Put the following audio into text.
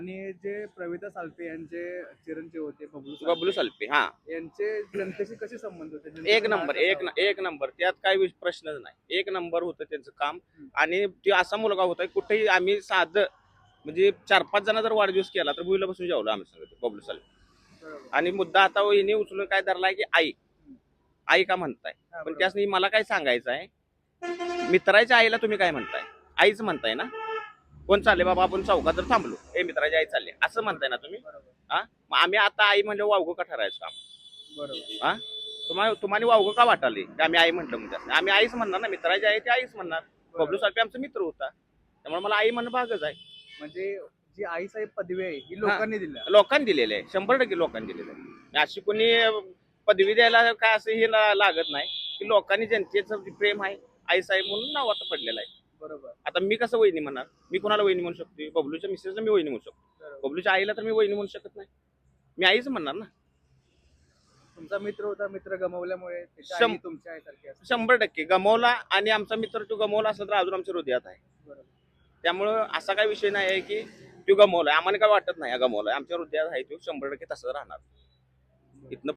आणि जे प्रविता सालपे यांचे चिरंजीव होते बबलू सालपे, बबलू सल्पे हा. यांचे जनतेशी कसे संबंध होते? एक नंबर एक न- एक नंबर. त्यात काही प्रश्नच नाही. एक नंबर होतं त्यांचं काम. आणि ते असा मुलगा होता की कुठेही आम्ही साधं म्हणजे चार पाच जण जर वाढदिवस केला तर भुईला बसून जेवलो आम्ही सगळं बबलू सल्पे? बरोबर. आणि मुद्दा आता वहिनी उचलून काय धरलाय की आई. आई का म्हणताय? हा, पण बरोबर. त्यासनी मला काय सांगायचं आहे मित्राच्या आईला तुम्ही काय म्हणताय? आईच म्हणताय ना? कोण चालले बाबा आपण चौकात जर थांबलो. ए मित्राची आई चालली. असं म्हणताय ना तुम्ही? हा? मग आम्ही आता आई म्हणलं वावगं का ठरायचं काम? बरोबर. हा? तुम्हाला तुम्हाला वावगं का वाटाले? की आम्ही आई म्हटलं म्हणजे आम्ही आईच म्हणणार ना मित्राची आई ते आईच म्हणणार. बबलू साहेब आमचा मित्र होता. त्यामुळे मला आई म्हणणं भागच आहे. म्हणजे जी आई साहेब पदवी आहे ही लोकांनी दिल्या लोकांनी दिलेलं आहे. शंभर टक्के लोकांनी दिलेलं आहे. अशी कोणी पदवी द्यायला काय असं हे लागत नाही. की लोकांनी जनतेचं प्रेम आहे आई साहेब म्हणून नाव आता पडलेलं आहे. बरोबर. आता मी कसं वहिनी म्हणणार? मी कोणाला वहिनी म्हणू शकतो बबलूच्या मिसेसला मी वहिनी म्हणू शकतो. बबलूच्या आईला तर मी वहिनी म्हणू शकत नाही. मी आईच म्हणणार ना. तुमचा मित्र होता मित्र गमावल्यामुळे शं- आई तुमच्या आईसारखी असते. शंभर टक्के. गमावला आणि आमचा मित्र तो गमावला असला तर अजून आमच्या हृदयात आहे. बरोबर. त्यामुळं असा काय विषय नाही आहे की तो गमावलाय. आम्हाला काय वाटत नाही हा गमावलाय. आमच्या हृदयात आहे तो. शंभर टक्के तसं राहणार. इथनं